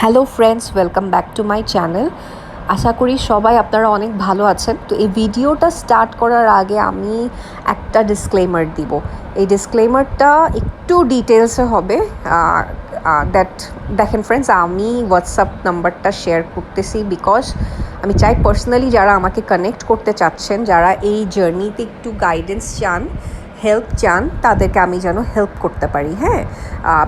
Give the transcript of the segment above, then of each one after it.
Hello friends welcome back to my channel আশা করি সবাই আপনারা অনেক ভালো আছেন। তো এই ভিডিওটা স্টার্ট করার আগে আমি একটা ডিসক্লেমার দিব। এই ডিসক্লেমারটা একটু ডিটেলসে হবে। দ্যাট দেখেন ফ্রেন্ডস আমি হোয়াটসঅ্যাপ নাম্বারটা শেয়ার করতেছি বিকজ আমি চাই পার্সোনালি যারা আমাকে কানেক্ট করতে চাচ্ছেন, যারা এই জার্নিতে একটু গাইডেন্স চান হেল্প চান, তাদেরকে আমি যেন হেল্প করতে পারি হ্যাঁ?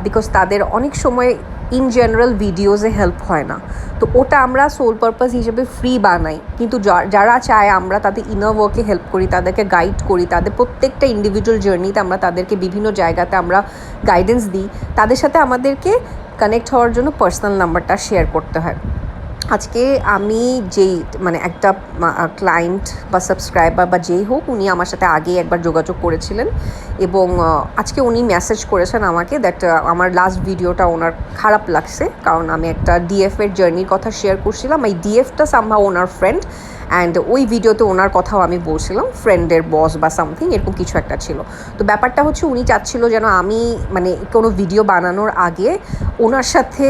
বিকজ তাদের অনেক সময় ইন জেনারেল ভিডিওসে হেল্প হয় না। তো ওটা আমরা সোল পারপাস হিসেবে ফ্রি বানাই। কিন্তু যারা চায় আমরা তাদের ইনার ওয়ার্কে হেল্প করি, তাদেরকে গাইড করি, তাদের প্রত্যেকটা ইন্ডিভিজুয়াল জার্নিতে আমরা তাদেরকে বিভিন্ন জায়গাতে আমরা গাইডেন্স দিই। তাদের সাথে আমাদেরকে কানেক্ট হওয়ার জন্য পার্সোনাল নাম্বারটা শেয়ার করতে হয়। আজকে আমি যেই মানে একটা ক্লায়েন্ট বা সাবস্ক্রাইবার বা যেই হোক, উনি আমার সাথে আগে একবার যোগাযোগ করেছিলেন এবং আজকে উনি মেসেজ করেছেন আমাকে দ্যাট আমার লাস্ট ভিডিওটা ওনার খারাপ লাগছে, কারণ আমি একটা ডিএফ এর জার্নির কথা শেয়ার করছিলাম। এই ডিএফটা সামহা ওনার ফ্রেন্ড অ্যান্ড ওই ভিডিওতে ওনার কথাও আমি বলছিলাম ফ্রেন্ডের বস বা সামথিং এরকম কিছু একটা ছিল। তো ব্যাপারটা হচ্ছে উনি চাচ্ছিল যেন আমি মানে কোনো ভিডিও বানানোর আগে ওনার সাথে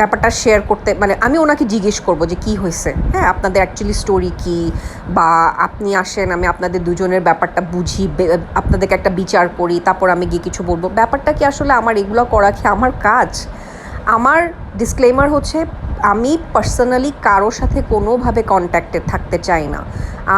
ব্যাপারটা শেয়ার করতে মানে আমি ওনাকে জিজ্ঞেস করব যে কি হয়েছে? হ্যাঁ আপনাদের অ্যাকচুয়ালি স্টোরি কি? বা আপনি আসেন, আমি আপনাদের দুজনের ব্যাপারটা বুঝি আপনাদেরকে একটা বিচার করি, তারপর আমি গিয়ে কিছু বলব। ব্যাপারটা কি আসলে আমার এগুলো করা কি আমার কাজ? আমার ডিসক্লেমার হচ্ছে আমি পার্সোনালি কারও সাথে কোনোভাবে কন্ট্যাক্টেড থাকতে চাই না।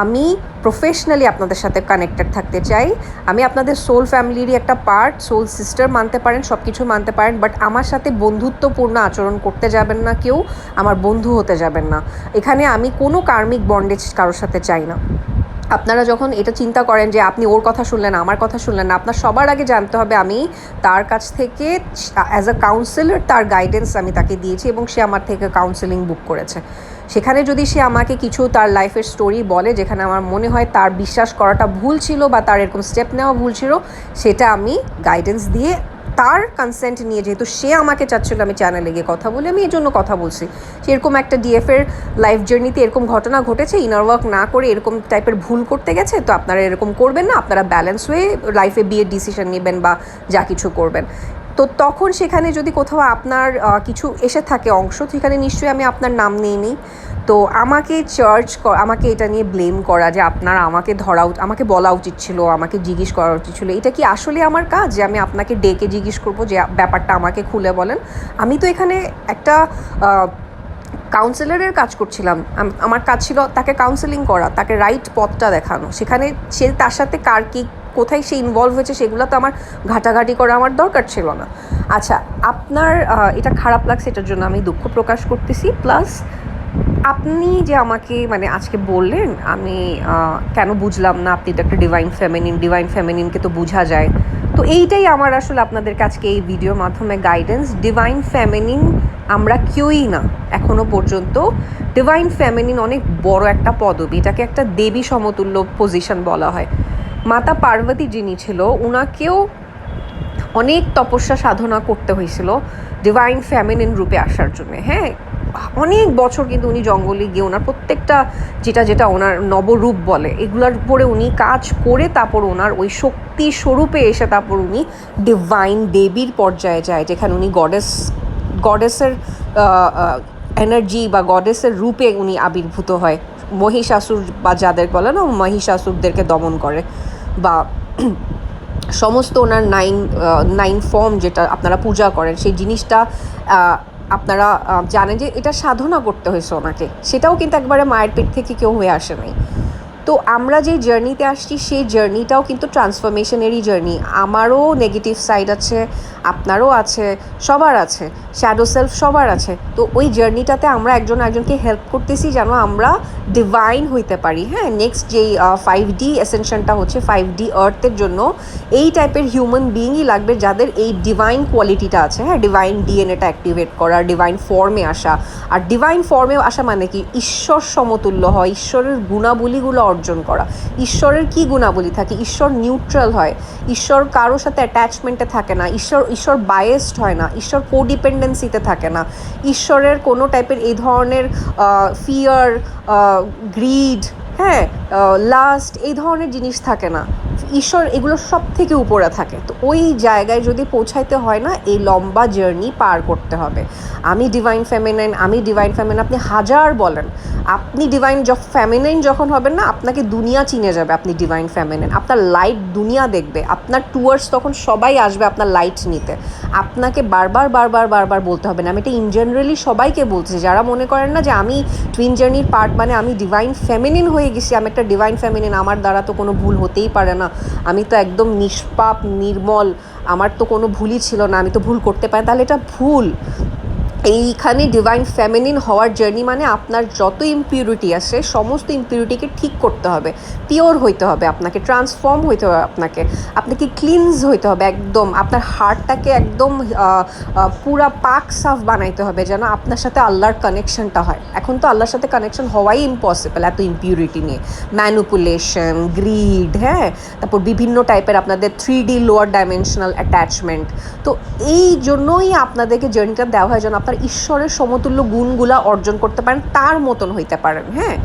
আমি প্রফেশনালি আপনাদের সাথে কানেক্টেড থাকতে চাই। আমি আপনাদের সোল ফ্যামিলিরই একটা পার্ট সোল সিস্টার মানতে পারেন সব কিছু মানতে পারেন বাট আমার সাথে বন্ধুত্বপূর্ণ আচরণ করতে যাবেন না কেউ, আমার বন্ধু হতে যাবেন না। এখানে আমি কোনো কার্মিক বন্ডেজ কারোর সাথে চাই না। আপনারা যখন এটা চিন্তা করেন যে আপনি ওর কথা শুনলেন, আমার কথা শুনলেন না, আপনার সবার আগে জানতে হবে আমি তার কাছ থেকে অ্যাজ আ কাউন্সিলর তার গাইডেন্স আমি তাকে দিয়েছি এবং সে আমার থেকে কাউন্সেলিং বুক করেছে। সেখানে যদি সে আমাকে কিছু তার লাইফের স্টোরি বলে, যেখানে আমার মনে হয় তার বিশ্বাস করাটা ভুল ছিল বা তার এরকম স্টেপ নেওয়া ভুল ছিল, সেটা আমি গাইডেন্স দিয়ে তার কনসেন্ট নিয়ে, যেহেতু সে আমাকে চাচ্ছিল আমি চ্যানেলে গিয়ে কথা বলি, আমি এই জন্য কথা বলছি। সেরকম একটা ডিএফের লাইফ জার্নিতে এরকম ঘটনা ঘটেছে ইনার ওয়ার্ক না করে এরকম টাইপের ভুল করতে গেছে, তো আপনারা এরকম করবেন না, আপনারা ব্যালেন্স হয়ে লাইফে বিয়ের ডিসিশন নেবেন বা যা কিছু করবেন। তো তখন সেখানে যদি কোথাও আপনার কিছু এসে থাকে অংশ সেখানে নিশ্চয়ই আমি আপনার নাম নিয়ে নিই। তো আমাকে চার্জ আমাকে এটা নিয়ে ব্লেম করা যে আপনার আমাকে ধরা আমাকে বলা উচিত ছিল, আমাকে জিজ্ঞেস করা উচিত ছিল। এটা কি আসলে আমার কাজ যে আমি আপনাকে ডেকে জিজ্ঞেস করব যে ব্যাপারটা আমাকে খুলে বলেন? আমি তো এখানে একটা কাউন্সিলরের কাজ করছিলাম। আমার কাজ ছিল তাকে কাউন্সেলিং করা, তাকে রাইট পথটা দেখানো। সেখানে সে তার সাথে কার কি কোথায় সে ইনভলভ হয়েছে সেগুলো তো আমার ঘাটাঘাটি করা আমার দরকার ছিল না। আচ্ছা আপনার এটা খারাপ লাগছে, এটার জন্য আমি দুঃখ প্রকাশ করতেছি। প্লাস আপনি যে আমাকে মানে আজকে বললেন, আমি কেন বুঝলাম না আপনি তো একটা ডিভাইন ফেমিনিন ডিভাইন ফেমিনিনকে তো বোঝা যায়। তো এইটাই আমার আসলে আপনাদের আজকে এই ভিডিওর মাধ্যমে গাইডেন্স ডিভাইন ফেমিনিন আমরা কেউই না, এখনও পর্যন্ত। ডিভাইন ফেমিনিন অনেক বড় একটা পদবি, এটাকে একটা দেবী সমতুল্য পজিশন বলা হয়। মাতা পার্বতী যিনি ছিল ওনাকেও অনেক তপস্যা সাধনা করতে হয়েছিল ডিভাইন ফ্যামিনিন রূপে আসার জন্য। হ্যাঁ অনেক বছর কিন্তু উনি জঙ্গলে গিয়ে ওনার প্রত্যেকটা যেটা যেটা ওনার নবরূপ বলে, এগুলোর উপরে উনি কাজ করে তারপর ওনার ওই শক্তি স্বরূপে এসে তারপর উনি ডিভাইন দেবীর পর্যায়ে যায়, যেখানে উনি গডেস গডেসের এনার্জি বা গডেসের রূপে উনি আবির্ভূত হয়। মহিষাসুর বা যাদের বলে না, মহিষাসুরদেরকে দমন করে। বা সমস্ত ওনার নাইন নাইন ফর্ম যেটা আপনারা পূজা করেন, সেই জিনিসটা আপনারা জানেন যে এটা সাধনা করতে হয়েছে ওনাকে। সেটাও কিন্তু একবারে মায়ের পেট থেকে কেউ হয়ে আসে নাই। তো আমরা যে জার্নিতে আসছি, সেই জার্নিটাও কিন্তু ট্রান্সফরমেশনেরই জার্নি আমারও নেগেটিভ সাইড আছে আপনারও আছে, সবার আছে শ্যাডো সেলফ সবার আছে। তো ওই জার্নিটাতে আমরা একজন একজনকে হেল্প করতেছি যেন আমরা ডিভাইন হইতে পারি। হ্যাঁ নেক্সট যেই ফাইভ ডি এসেনশনটা হচ্ছে ফাইভ ডি আর্থের জন্য, এই টাইপের হিউম্যান বিইংই লাগবে যাদের এই ডিভাইন কোয়ালিটিটা আছে। হ্যাঁ ডিভাইন ডিএনএটা অ্যাক্টিভেট করা ডিভাইন ফর্মে আসা। আর ডিভাইন ফর্মে আসা মানে কি? ঈশ্বর সমতুল্য হয় ঈশ্বরের গুণাবলীগুলো অর্জন করা। ঈশ্বরের কি গুণাবলী থাকে? ঈশ্বর নিউট্রাল হয়। ঈশ্বর কারোর সাথে অ্যাটাচমেন্টে থাকে না। ঈশ্বর ঈশ্বর বায়েসড হয় না, ঈশ্বর কোডিপেন্ডেন্সিতে থাকে না। ঈশ্বরের কোনো টাইপের এই ধরনের ফিয়ার গ্রিড হ্যাঁ লাস্ট এই ধরনের জিনিস থাকে না। ঈশ্বর এগুলো সব থেকে উপরে থাকে। তো ওই জায়গায় যদি পৌঁছাইতে হয় না, এই লম্বা জার্নি পার করতে হবে। আমি ডিভাইন ফ্যামিনাইন আমি ডিভাইন ফ্যামিনাইন আপনি হাজার বলেন। আপনি ডিভাইন ফ্যামিনাইন যখন হবেন না, আপনাকে দুনিয়া চিনে যাবে আপনি ডিভাইন ফ্যামিনাইন আপনার লাইট দুনিয়া দেখবে, আপনার টুয়ার্স তখন সবাই আসবে আপনার লাইট নিতে। আপনাকে বারবার বারবার বারবার বলতে হবে না। আমি এটা ইন জেনারেলি সবাইকে বলছি। যারা মনে করেন না যে আমি টুইন জার্নির পার্ট মানে আমি ডিভাইন ফ্যামিনিন হয়ে গেছি, আমি একটা ডিভাইন ফ্যামিনিন আমার দ্বারা তো কোনো ভুল হতেই পারে না। আমি তো একদম নিষ্পাপ, নির্মল, আমার তো কোনো ভুলই ছিল না, আমি তো ভুল করতে পারি, তাহলে এটা ভুল। এইখানে ডিভাইন ফ্যামিনিন হওয়ার জার্নি মানে আপনার যত ইম্পিউরিটি আছে, সমস্ত ইম্পিউরিটিকে ঠিক করতে হবে। পিওর হইতে হবে আপনাকে ট্রান্সফর্ম হইতে হবে আপনাকে। আপনাকে ক্লিনজ হইতে হবে একদম। আপনার হার্টটাকে একদম পুরা পাক সাফ বানাইতে হবে যেন আপনার সাথে আল্লাহর কানেকশনটা হয়। এখন তো আল্লাহর সাথে কানেকশন হওয়াই ইম্পসিবল এত ইম্পিউরিটি নিয়ে। ম্যানুপুলেশন গ্রিড হ্যাঁ? তারপর বিভিন্ন টাইপের আপনাদের three D lower dimensional attachment তো এই জন্যই আপনাদেরকে জার্নিটা দেওয়া হয় যেন আপনার ঈশ্বরের সমতুল্য গুণগুলা অর্জন করতে পারেন, তার মতন হইতে পারেন হ্যাঁ?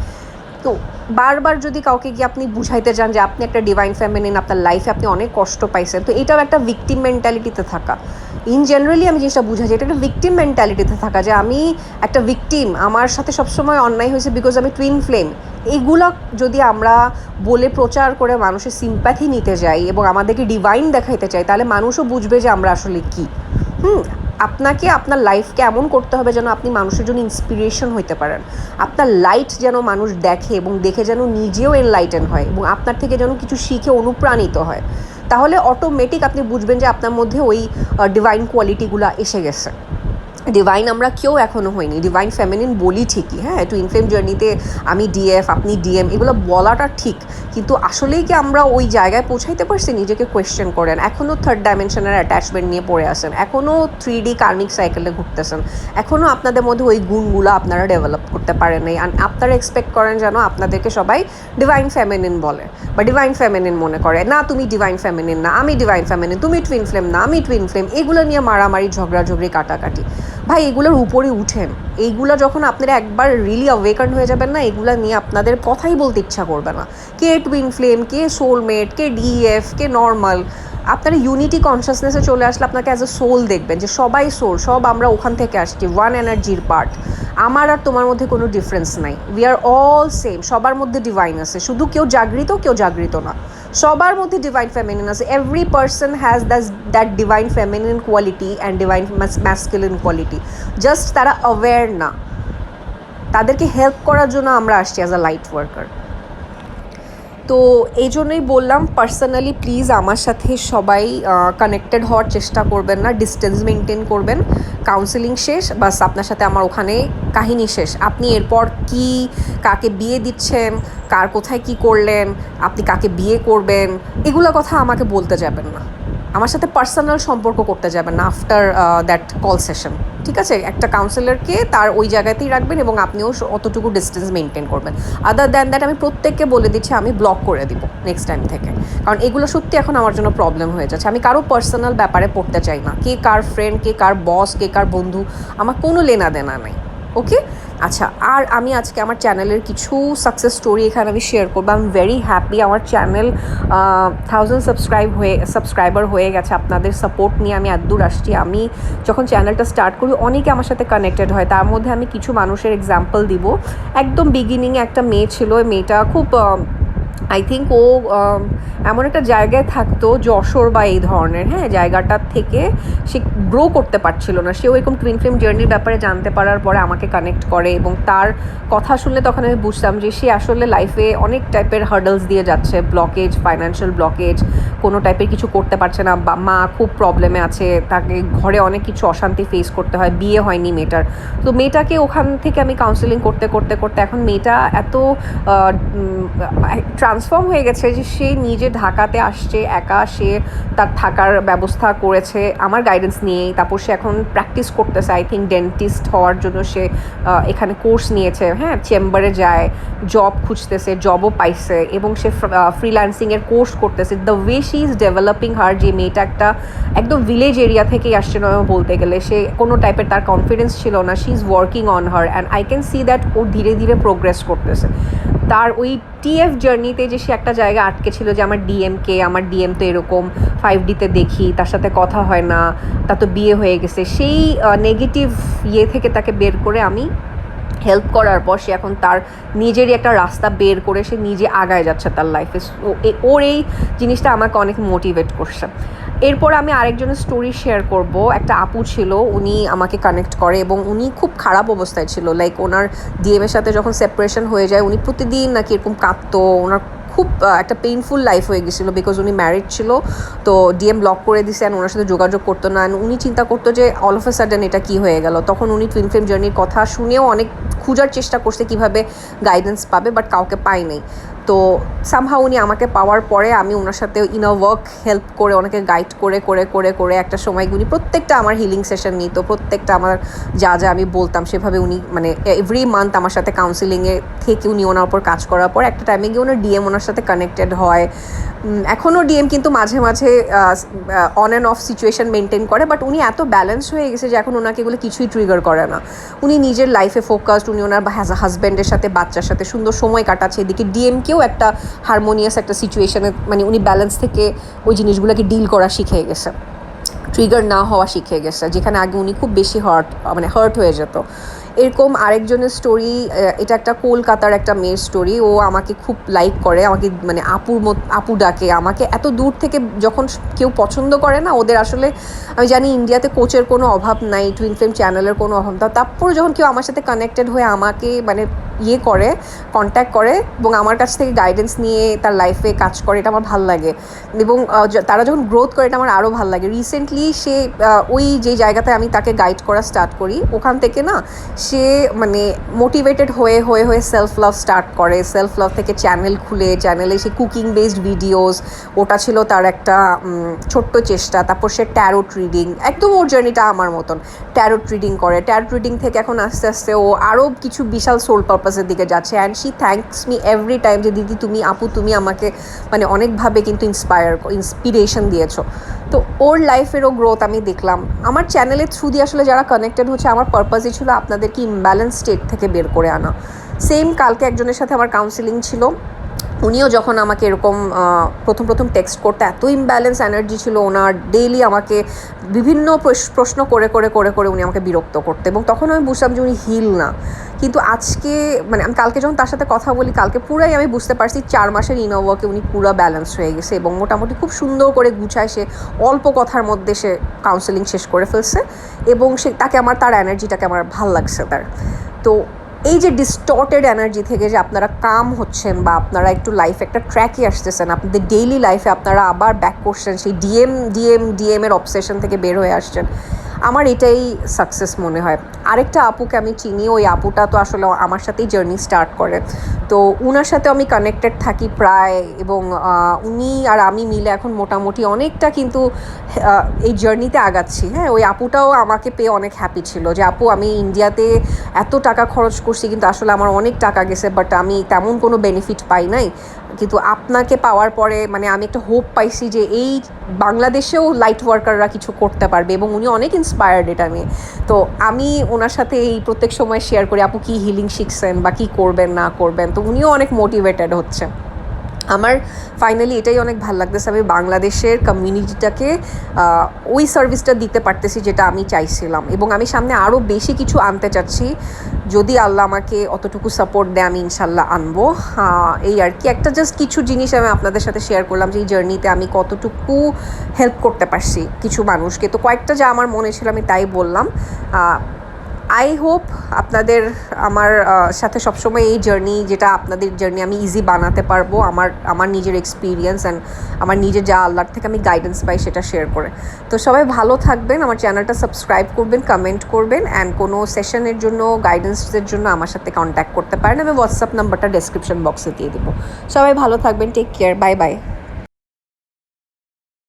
তো বারবার যদি কাউকে গিয়ে আপনি বুঝাইতে চান যে আপনি একটা ডিভাইন ফ্যামিলিন আপনার লাইফে আপনি অনেক কষ্ট পাইছেন, তো এটাও একটা ভিকটিম মেন্টালিটিতে থাকা। ইন জেনারেলি আমি জিনিসটা বুঝাচ্ছি এটা একটা ভিকটিম মেন্টালিটিতে থাকা যে আমি একটা ভিকটিম আমার সাথে সবসময় অন্যায় হয়েছে বিকজ আমি টুইন ফ্লেম এইগুলা যদি আমরা বলে প্রচার করে মানুষের সিম্প্যাথি নিতে যাই এবং আমাদেরকে ডিভাইন দেখাইতে চাই, তাহলে মানুষও বুঝবে যে আমরা আসলে কী। হুম? আপনাকে আপনার লাইফকে এমন করতে হবে যেন আপনি মানুষের জন্য ইন্সপিরেশন হইতে পারেন। আপনার লাইট যেন মানুষ দেখে এবং দেখে যেন নিজেও এনলাইটেন হয় এবং আপনার থেকে যেন কিছু শিখে অনুপ্রাণিত হয়। তাহলে অটোমেটিক আপনি বুঝবেন যে আপনার মধ্যে ওই ডিভাইন কোয়ালিটিগুলো এসে গেছে। ডিভাইন আমরা কেউ এখনও হইনি। ডিভাইন ফ্যামিলিন বলি ঠিকই হ্যাঁ? টু ইনফ্লেম জার্নিতে আমি ডিএফ আপনি ডিএম এগুলো বলাটা ঠিক। কিন্তু আসলেই কি আমরা ওই জায়গায় পৌঁছাইতে পারছি? নিজেকে কোয়েশ্চেন করেন। এখনও থার্ড ডাইমেনশনের অ্যাটাচমেন্ট নিয়ে পড়ে আসেন এখনও থ্রি ডি কার্মিক সাইকেলে ঘুরতেছেন। এখনও আপনাদের মধ্যে ওই গুণগুলো আপনারা ডেভেলপ করতে পারেন নাই। আর আপনারা এক্সপেক্ট করেন যেন আপনাদেরকে সবাই ডিভাইন ফ্যামিনিন বলে। বা ডিভাইন ফ্যামিনিন মনে করে। না, তুমি ডিভাইন ফ্যামিনিন না, আমি ডিভাইন ফ্যামিনিন তুমি টুইন ফ্লেম না, আমি টুইন ফ্লেম এগুলো নিয়ে মারামারি, ঝগড়াঝগড়ি, কাটাকাটি। ভাই, এগুলোর উপরে উঠেন। এইগুলো যখন আপনারা একবার রিলি অ্যাওয়েকান্ড হয়ে যাবেন না, এগুলো নিয়ে আপনাদের কথাই বলতে ইচ্ছা করবে না। কে টুইন ফ্লেম কে সোলমেট কে ডিএফ কে নর্মাল আপনারা ইউনিটি কনসিয়াসনেসে চলে আসলে আপনাকে অ্যাজ এ সোল দেখবেন যে সবাই সোল সব আমরা ওখান থেকে আসছি ওয়ান এনার্জির পার্ট আমার আর তোমার মধ্যে কোনো ডিফারেন্স নাই। উই আর অল সেম সবার মধ্যে ডিভাইন আছে। শুধু কেউ জাগৃত কেউ জাগৃত না। সবার মধ্যে ডিভাইন ফেমিনিন আছে। Every person has that's that divine feminine quality and divine masculine quality just তারা অ্যাওয়্যার না। তাদেরকে হেল্প করার জন্য আমরা আসছি অ্যাজ আ লাইট ওয়ার্কার তো এই জন্যই বললাম পার্সোনালি প্লিজ আমার সাথে সবাই কানেক্টেড হওয়ার চেষ্টা করবেন না ডিস্টেন্স মেনটেন করবেন। কাউন্সেলিং শেষ, বাস আপনার সাথে আমার ওখানে কাহিনী শেষ। আপনি এরপর কি, কাকে বিয়ে দিচ্ছেন, কার কোথায় কি করলেন, আপনি কাকে বিয়ে করবেন, এগুলো কথা আমাকে বলতে যাবেন না। আমার সাথে পার্সোনাল সম্পর্ক করতে যাবেন না আফটার দ্যাট কল সেশন ঠিক আছে? একটা কাউন্সিলরকে তার ওই জায়গাতেই রাখবেন এবং আপনিও অতটুকু ডিস্টেন্স মেনটেন করবেন। আদার দ্যান দ্যাট আমি প্রত্যেককে বলে দিচ্ছি, আমি ব্লক করে দিব নেক্সট টাইম থেকে। কারণ এগুলো সত্যি এখন আমার জন্য প্রবলেম হয়ে যাচ্ছে। আমি কারও পার্সোনাল ব্যাপারে পড়তে চাই না। কে কার ফ্রেন্ড কে কার বস কে কার বন্ধু, আমার কোনো লেনা দেনা নাই ওকে আচ্ছা আর আমি আজকে আমার চ্যানেলের কিছু সাকসেস স্টোরি এখানে আমি শেয়ার করব। আমি ভেরি হ্যাপি আমার চ্যানেল থাউজেন্ড সাবস্ক্রাইব হয়ে সাবস্ক্রাইবার হয়ে গেছে। আপনাদের সাপোর্ট নিয়ে আমি এতদূর আসছি। আমি যখন চ্যানেলটা স্টার্ট করি, অনেকে আমার সাথে কানেক্টেড হয়। তার মধ্যে আমি কিছু মানুষের এক্সাম্পল দিব। একদম বিগিনিংয়ে একটা মেয়ে ছিল মেয়েটা খুব আই থিঙ্ক ও এমন একটা জায়গায় থাকতো, যশোর বা এই ধরনের হ্যাঁ জায়গাটার থেকে সে গ্রো করতে পারছিল না। সেও এরকম টুইন ফিল্ম জার্নির ব্যাপারে জানতে পারার পরে আমাকে কানেক্ট করে এবং তার কথা শুনলে তখন আমি বুঝতাম যে সে আসলে লাইফে অনেক টাইপের হার্ডলস দিয়ে যাচ্ছে ব্লকেজ ফাইন্যান্সিয়াল ব্লকেজ কোনো টাইপের কিছু করতে পারছে না, বা মা খুব প্রবলেমে আছে, তাকে ঘরে অনেক কিছু অশান্তি ফেস করতে হয়, বিয়ে হয়নি মেয়েটার। তো মেয়েটাকে ওখান থেকে আমি কাউন্সেলিং করতে করতে করতে এখন মেয়েটা এত ট্রান্সফর্ম হয়ে গেছে যে সে নিজে ঢাকাতে আসছে, একা সে তার থাকার ব্যবস্থা করেছে। আমার গাইডেন্স নিয়েই। তারপর সে এখন প্র্যাকটিস করতেছে আই থিঙ্ক ডেন্টিস্ট হওয়ার জন্য সে এখানে কোর্স নিয়েছে। হ্যাঁ চেম্বারে যায় জব খুঁজতেছে জবও পাইছে এবং সে ফ্রিল্যান্সিংয়ের কোর্স করতেছে। The way she is developing her যে মেয়েটা একটা একদম ভিলেজ এরিয়া থেকেই আসছে নয় বলতে গেলে, সে কোনো টাইপের তার কনফিডেন্স ছিল না। She is working on her and I can see that ও ধীরে ধীরে প্রোগ্রেস করতেছে। তার ওই টিএফ জার্নিতে যে সে একটা জায়গা আটকে ছিল যে আমার ডিএমকে আমার ডিএম তো এরকম ফাইভ ডিতে দেখি, তার সাথে কথা হয় না তা তো বিয়ে হয়ে গেছে। সেই নেগেটিভ ইয়ে থেকে তাকে বের করে আমি হেল্প করার পর সে এখন তার নিজেরই একটা রাস্তা বের করে সে নিজে আগায় যাচ্ছে তার লাইফে ওর এই জিনিসটা আমাকে অনেক মোটিভেট করছে। এরপর আমি আরেকজনের স্টোরি শেয়ার করব। একটা আপু ছিল, উনি আমাকে কানেক্ট করে এবং উনি খুব খারাপ অবস্থায় ছিল। লাইক ওনার ডিএমের সাথে যখন সেপারেশন হয়ে যায়, উনি প্রতিদিন নাকি এরকম কাঁদতো। ওনার খুব একটা পেইনফুল লাইফ হয়ে গেছিল বিকজ উনি ম্যারিড ছিল। তো ডিএম ব্লক করে দিছে অ্যান্ড ওনার সাথে যোগাযোগ করতো না। অ্যান্ড উনি চিন্তা করতো যে অল অফ এ সাডেন এটা কী হয়ে গেল? তখন উনি টুইন ফিল্ম জার্নির কথা শুনেও অনেক খোঁজার চেষ্টা করছে কীভাবে গাইডেন্স পাবে বাট কাউকে পাই নাই। তো সামহা উনি আমাকে পাওয়ার পরে আমি ওনার সাথে ইন ওয়ার্ক হেল্প করে, ওনাকে গাইড করে করে করে করে একটা সময় উনি প্রত্যেকটা আমার হিলিং সেশন নিত, প্রত্যেকটা আমার যা যা আমি বলতাম সেভাবে উনি মানে এভরি মান্থ আমার সাথে কাউন্সিলিংয়ে থেকে উনি ওনার উপর কাজ করার পর একটা টাইমে গিয়ে ওনার ডিএম ওনার সাথে কানেক্টেড হয়। এখনও ডিএম কিন্তু মাঝে মাঝে on and off situation maintain করে বাট উনি এত ব্যালেন্স হয়ে গেছে যে এখন ওনাকে এগুলো কিছুই ট্রিগার করে না। উনি নিজের লাইফে ফোকাসড উনি ওনার হাজব্যান্ডের সাথে, বাচ্চার সাথে সুন্দর সময় কাটাচ্ছে, এদিকে ডিএমকেও একটা হারমোনিয়াস একটা সিচুয়েশানে মানে উনি ব্যালেন্স থেকে ওই জিনিসগুলোকে ডিল করা শিখে গেছে। ট্রিগার না হওয়া শিখে গেছে, যেখানে আগে উনি খুব বেশি হার্ট মানে হার্ট হয়ে যেত। এরকম আরেকজনের স্টোরি এটা একটা কলকাতার একটা মেয়ের স্টোরি ও আমাকে খুব লাইক করে, আমাকে মানে আপুর মত, আপু ডাকে, আমাকে এত দূর থেকে যখন কেউ পছন্দ করে না, ওদের আসলে, আমি জানি ইন্ডিয়াতে কোচের কোনো অভাব নাই টুইন ফিল্ম চ্যানেলের কোনো অভাব না তারপরে যখন কেউ আমার সাথে কানেক্টেড হয়ে আমাকে মানে ইয়ে করে কন্ট্যাক্ট করে এবং আমার কাছ থেকে গাইডেন্স নিয়ে তার লাইফে কাজ করে, এটা আমার ভালো লাগে। এবং তারা যখন গ্রোথ করে, এটা আমার আরও ভালো লাগে। রিসেন্টলি সে ওই যে জায়গাতে আমি তাকে গাইড করা স্টার্ট করি, ওখান থেকে না সে মানে মোটিভেটেড হয়ে হয়ে হয়ে সেলফ লাভ স্টার্ট করে। সেলফ লাভ থেকে চ্যানেল খুলে চ্যানেলে সে কুকিং বেসড ভিডিওস ওটা ছিল তার একটা ছোট্ট চেষ্টা। তারপর সে ট্যারোট রিডিং একদম ওর জার্নিটা আমার মতন। ট্যারোট রিডিং করে। ট্যারোট রিডিং থেকে এখন আস্তে আস্তে ও আরও কিছু বিশাল সোল পারপাসের দিকে যাচ্ছে and she thanks me every time যে, দিদি, তুমি, আপু, তুমি আমাকে মানে অনেকভাবে কিন্তু ইন্সপায়ার ইন্সপিরেশন দিয়েছ। তো ওর লাইফেরও গ্রোথ আমি দেখলাম। আমার চ্যানেলের থ্রু দিয়ে আসলে যারা কানেক্টেড হচ্ছে, আমার পারপাসই ছিল আপনাদেরকে ইমব্যালেন্স স্টেট থেকে বের করে আনা। সেম কালকে একজনের সাথে আমার কাউন্সিলিং ছিল। উনিও যখন আমাকে এরকম প্রথম প্রথম টেক্সট করতে এত ইমব্যালেন্স এনার্জি ছিল ওনার ডেইলি আমাকে বিভিন্ন প্রশ্ন করে করে করে করে উনি আমাকে বিরক্ত করতে। এবং তখন আমি বুঝলাম যে উনি হিল না। কিন্তু আজকে মানে আমি কালকে যখন তার সাথে কথা বলি, কালকে পুরাই আমি বুঝতে পারছি চার মাসের ইনোভাকে উনি পুরো ব্যালেন্স হয়ে গেছে এবং মোটামুটি খুব সুন্দর করে গুছায় সে, অল্প কথার মধ্যে সে কাউন্সেলিং শেষ করে ফেলছে এবং সে, তাকে আমার, তার এনার্জিটাকে আমার ভালো লাগছে তার। তো এই যে ডিস্টর্টেড এনার্জি থেকে যে আপনারা কাম হচ্ছেন বা আপনারা একটু লাইফ একটা ট্র্যাকে আসতেছেন আপনাদের ডেইলি লাইফে আপনারা আবার ব্যাক করছেন, সেই ডিএম ডিএম ডিএম এর অবসেশন থেকে বের হয়ে আসছেন আমার এটাই সাকসেস মনে হয়। আরেকটা আপুকে আমি চিনি, ওই আপুটা তো আসলে আমার সাথেই জার্নি স্টার্ট করে। তো উনার সাথে আমি কানেক্টেড থাকি প্রায় এবং উনি আর আমি মিলে এখন মোটামুটি অনেকটা কিন্তু এই জার্নিতে আগাচ্ছি। হ্যাঁ ওই আপুটাও আমাকে পেয়ে অনেক হ্যাপি ছিল যে, আপু, আমি ইন্ডিয়াতে এত টাকা খরচ করছি, কিন্তু আসলে আমার অনেক টাকা গেছে বাট আমি তেমন কোনো বেনিফিট পাই নাই। কিন্তু আপনাকে পাওয়ার পরে মানে আমি একটা হোপ পাইছি যে এই বাংলাদেশেও লাইট ওয়ার্কাররা কিছু করতে পারবে এবং উনি অনেক ইন্সপায়ার্ড এটা নিয়ে। তো আমি ওনার সাথে এই প্রত্যেক সময় শেয়ার করি, আপু কী হিলিং শিখছেন বা কী করবেন, না করবেন? তো উনিও অনেক মোটিভেটেড হচ্ছে আমার ফাইনালি এটাই অনেক ভালো লাগতেছে, আমি বাংলাদেশের কমিউনিটিটাকে ওই সার্ভিসটা দিতে পারতেছি যেটা আমি চাইছিলাম। এবং আমি সামনে আরও বেশি কিছু আনতে চাচ্ছি, যদি আল্লাহ আমাকে অতটুকু সাপোর্ট দেয়, আমি ইনশাল্লাহ আনব। এই আর কি। একটা জাস্ট কিছু জিনিস আমি আপনাদের সাথে শেয়ার করলাম যে, এই জার্নিতে আমি কতটুকু হেল্প করতে পারছি কিছু মানুষকে। তো কয়েকটা যা আমার মনে ছিল, আমি তাই বললাম। আই হোপ আপনাদের, আমার সাথে সবসময় এই জার্নি যেটা আপনাদের জার্নি আমি ইজি বানাতে পারব আমার আমার নিজের এক্সপিরিয়েন্স অ্যান্ড আমার নিজের যা আল্লাহর থেকে আমি গাইডেন্স পাই সেটা শেয়ার করে। তো সবাই ভালো থাকবেন, আমার চ্যানেলটা সাবস্ক্রাইব করবেন কমেন্ট করবেন অ্যান্ড কোনো সেশনের জন্য গাইডেন্সের জন্য আমার সাথে কন্ট্যাক্ট করতে পারেন। আমি হোয়াটসঅ্যাপ নাম্বারটা ডেসক্রিপশন বক্সে দিয়ে দেবো। সবাই ভালো থাকবেন টেক কেয়ার বাই বাই